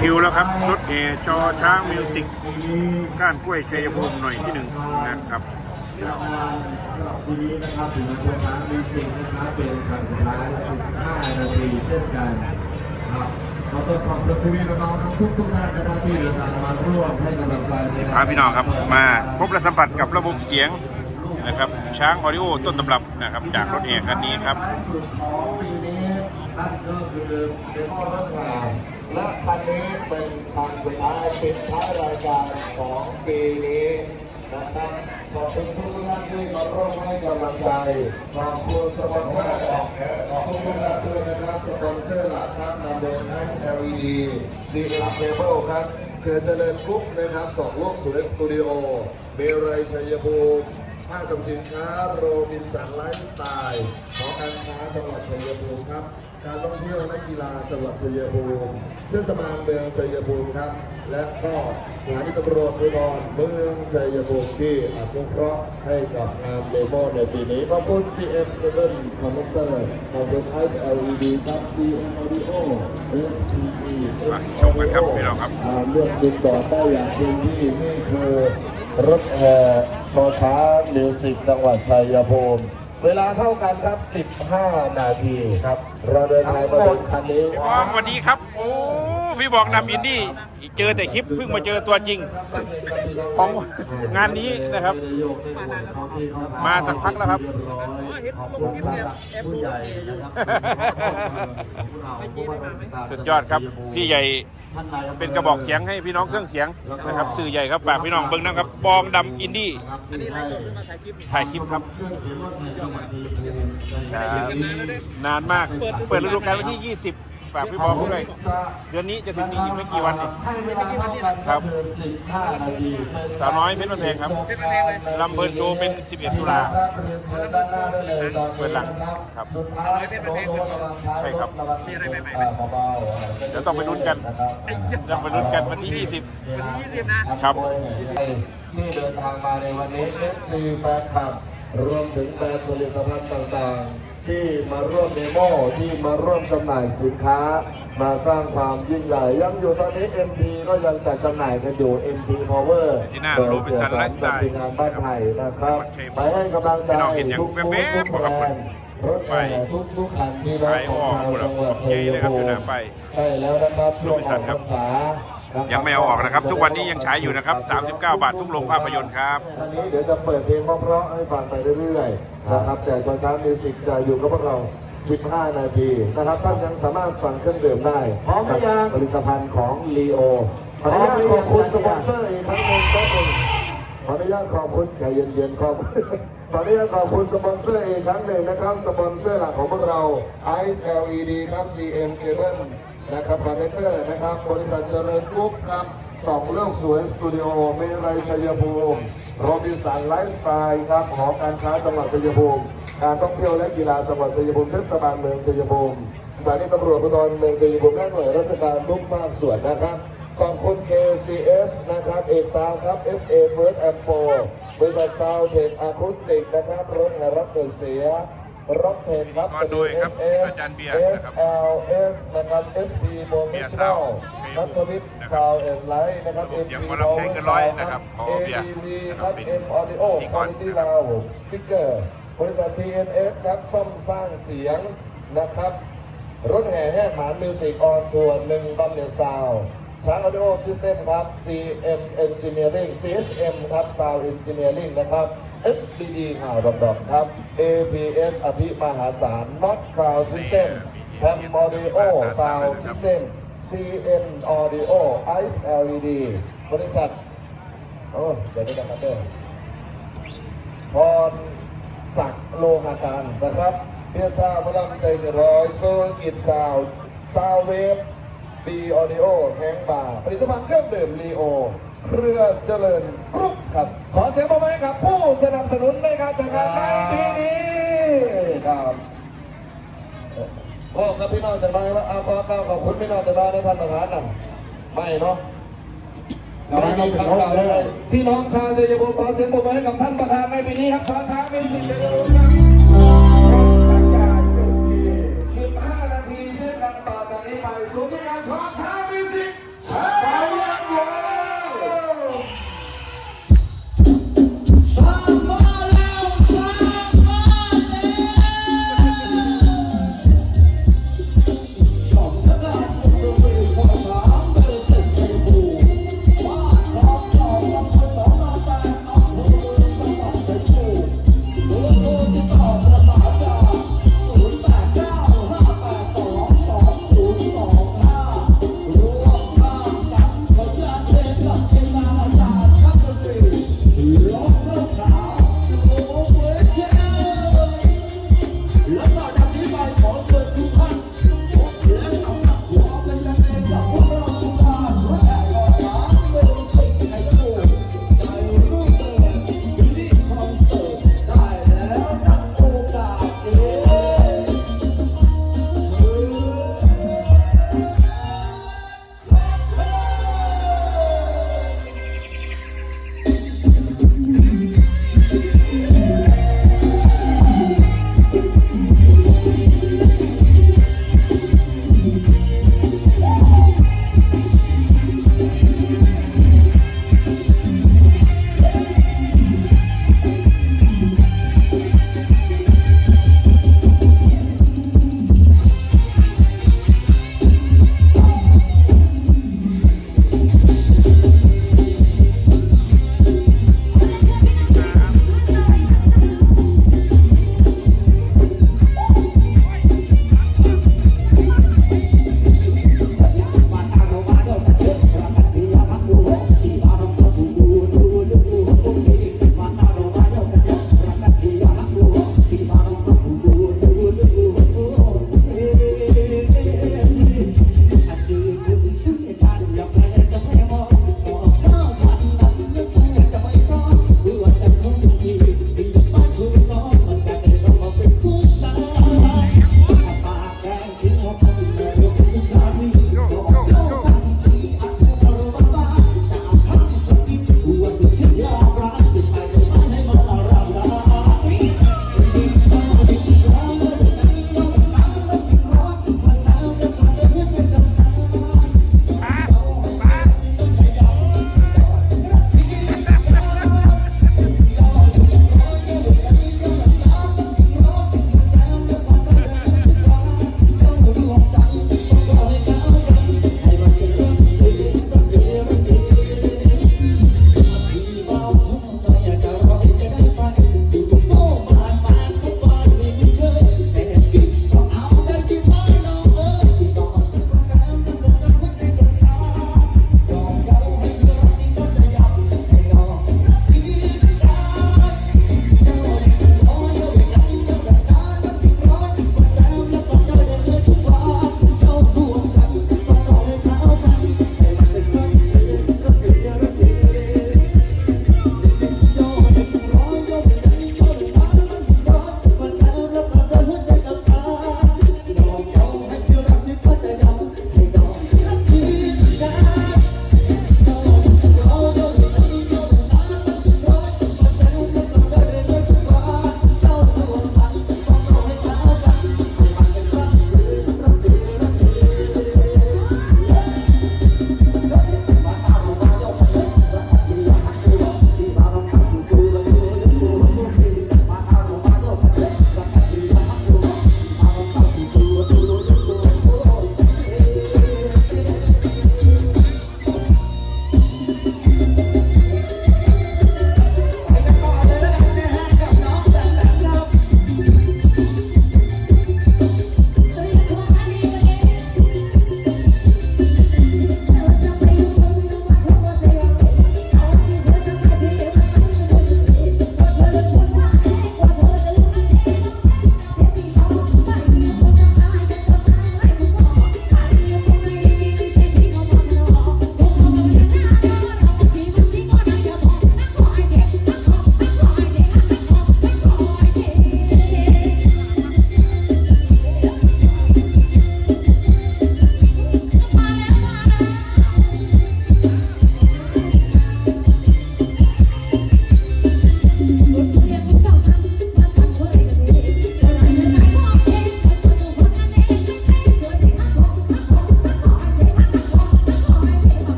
คิวแล้วครับ รถแห่จอช้างมิวสิกก้านกล้วยชัยภูมิหน่อยที่หนึ่งนะครับทีนี้นะครับถึงตัวช้างมีสิ่งนะครับเป็นครั้งสุดท้าย15นาทีเช่นกันครับขอต้อนรับคุณพี่น้องทุกทุกๆท่านนะครับที่เดินทางมาร่วมให้กำลังใจในพาพี่น้องครับมาพบและสัมผัสกับระบบเสียงนะครับ ช้างออดิโอต้นตำรับนะครับ จากรถแห่คันนี้ครับท้ายสุดของปีนี้นั่นก็คือเดโมรถแห่ และคันนี้เป็นคันสุดท้ายปิดท้ายรายการของปีนี้นะครับขอบคุณทุกท่านที่มาร่วมให้กำลังใจขอบคุณสปอนเซอร์ออกขอบคุณทุกท่านด้วยนะครับสปอนเซอร์หลักครับนำโดย SLED CM Cable ครับเกิดเจริญกรุ๊ปนะครับสองโลกสุดสตูดิโอเบรัยชัยภูมิห้างสรรพสินค้าโรบินสันไลฟ์สไตล์หอการค้าจังหวัดชัยภูมิครับ การท่องเที่ยวและกีฬาจังหวัดชัยภูมิเทศบาลเมืองชัยภูมิครับ และก็สถานีตำรวจภูธรเมืองชัยภูมิที่อนุเคราะห์ให้กับงานเดโมในปีนี้ขอบคุณ CM c a b l e Connector ขอบคุณ i LED ครับ CM Audio SPE มาชมกันครับพี่น้องครับาเลือกติดต่อได้อย่างเต็มที่นี่คือรถแห่ชอช้างมิวสิกจังหวัดชัยภูมิ เวลาเท่ากันครับ 15 นาทีครับ เราเดินทางมาถึงคันนี้พี่บอกสวัสดีครับ โอ้ พี่บอกนำอินดี้เจอแต่คลิปเพิ่งมาเจอตัวจริง ของงานนี้นะครับ มาสักพักแล้วครับขอบคุณท่านผู้ใหญ่ นะครับสุดยอดครับพี่ใหญ่เป็นกระบอกเสียงให้พี่น้องเครื่องเสียงนะครับสื่อใหญ่ครับฝากพี่น้องเบิ้งนะครับบองดำอินดี้ถ่ายคลิปครับครับนานมาก เปิดฤดูกาลวันที่ 20 ฝากพี่บองด้วย เดือนนี้จะถึงนี้อีกไม่กี่วันนี่ให้เวลาเท่ากันครับคือ15นาทีสาวน้อยเพชรบ้านแพงครับลำเพลินโชว์เป็น 11 ตุลาครับเรียนเชิญด้านหน้าได้เลยตอนเปินี้ดหลังนะครับครับสุดท้ายโน้ตโน้ตระวังท้ายใช่ครับระวังมีอะไรใหม่ๆเบาๆเดี๋ยวต้องไปลุ้นกันนะครับเราไปลุ้นกันวันที่ 20 วันที่ 20 นะครับที่เดินทางมาในวันนี้ FC แฟนคลับรวมถึงแบรนด์ผลิตภัณฑ์ต่างๆ ที่มาร่วมเดโมที่มาร่วมจำหน่ายสินค้า มาสร้างความยิ่งใหญ่ยังอยู่ตอนนี้ MP ก็ยังจัดจำหน่ายกันอยู่ MP Power ที่หน้า Robinson Lifestyle ทีมงานบ้านไผ่นะครับไปให้กำลังใจพี่น้องเห็นอย่างทุกแว๊ทุกบๆแบรนด์รถแห่ทุกทุกๆคันที่น้องของชาวจังหวัดชัยภูมิได้แล้วนะครับช่วงออกพรรษานะครับยังไม่เอาออกนะครับ ทุกวันนี้ยังฉายอยู่นะครับ 39 บาททุกโรงภาพยนตร์ครับอันนี้เดี๋ยวจะเปิดเพลงเพราะๆให้ฟังไปเรื่อยๆ นะครับ แต่จอช้างมิวสิกจะอยู่กับพวกเรา 15 นาทีนะครับท่านยังสามารถสั่งเครื่องดื่มได้พร้อมหรือยังผลิตภัณฑ์ของลีโอขออนุญาตขอบคุณสปอนเซอร์อีกครั้งหนึ่งครับผมขออนุญาตขอบคุณใจเย็นๆครับขออนุญาตขอบคุณสปอนเซอร์อีกครั้งหนึ่งนะครับ สปอนเซอร์หลักของพวกเรา Ice LED ครับ CM Cable นะครับคอนเนคเตอร์นะครับ บริษัทเจริญกรุ๊ปครับสองโลกสวยสตูดิโอเมรัยชัยภูมิ โรบินสันไลฟ์สไตล์ครับหอการค้าจังหวัดชัยภูมิการท่องเที่ยวและกีฬาจังหวัดชัยภูมิเทศบาลเมืองชัยภูมิสถานีตำรวจภูธรเมืองชัยภูมิและหน่วยราชการทุกภาคส่วนนะครับขอบคุณ KCS นะครับเอกซาวครับ FA First a m p o บริษัทซาวเทคอะคูสติกนะครับรถแห่รับเกิดเสีย รถเพนครับก่อนโดยครับ WSS อาจารย์เบียร์นะครับ SLS นะครับ SP Professional นัทวิทย์ซาวเอ็นไลท์นะครับเสีย MP งหมอลำเพลงเกินร้อยนะครับขอเบียร์ ADV นะคครัรับบเป็น M Audio พิธีกร Quality ลาวสปิเกอร์บริษัท TNS ครับซ่อมสร้างเสียงนะครับรถแห่แห่หมานมิวสิกออนทัวร์หนึ่งบัมเนซาวช้างออดิโอซิสเต็มครับ CM Engineering CSM ครับ Sound Engineering นะครับ SDD ข่าวดอกๆครับ APS อภิมหาศาล Not Sound System แพม Audio Sound System CN Audio Ice LED บริษัท โอ้เดี๋ยวจะมาเด้อพรศักโลหะการนะครับเพียซาวพลังใจเกินร้อยโซกิจซาวซาวเวฟบีออดิโอแฮงบาร์ผลิตภัณฑ์เครื่องดื่มลีโอ เครือเจริญกรุ๊ป ครับขอเสียงปรบมือให้กับผู้สนับสนุนในการจัดงานในปีนี้ครับพ่อครับพี่น้องจะมาว่าเอาขอก้าวขอบคุณพี่น้องจะมาในท่านประธานนะไม่เนาะไม่มีคำกล่าวเลยพี่น้องชาวชัยภูมิขอเสียงปรบมือให้กับท่านประธานในปีนี้ครับชอช้างมิวสิกชัยภูมิครั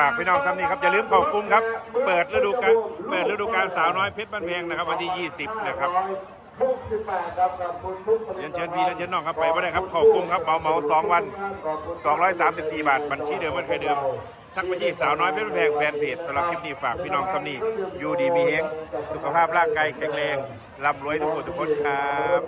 ฝากพี่น้องท่านนี้ครับอย่าลืมเข้ากลุ่มครับ เปิดฤดูกาลเปิดฤดูกาลสาวน้อยเพชรบ้านแพงนะครับ วันที่ 20 นะครับ68ครับกับคุณทุกผลิตภัณฑ์เรียนเชิญพี่เรียนเชิญน้องครับไปบ่ได้ครับเข้ากลุ่มครับเหมาเหมาสองวัน 234 บาท บัญชีเดิมมันเคยเดิมทักไปที่สาวน้อยเพชรบ้านแพงแฟนเพจสำหรับคลิปนี้ฝากพี่น้องซ้ำนี่อยู่ดีมีเฮงสุขภาพร่างกายแข็งแรงร่ำรวยทุกคนทุกคนครับ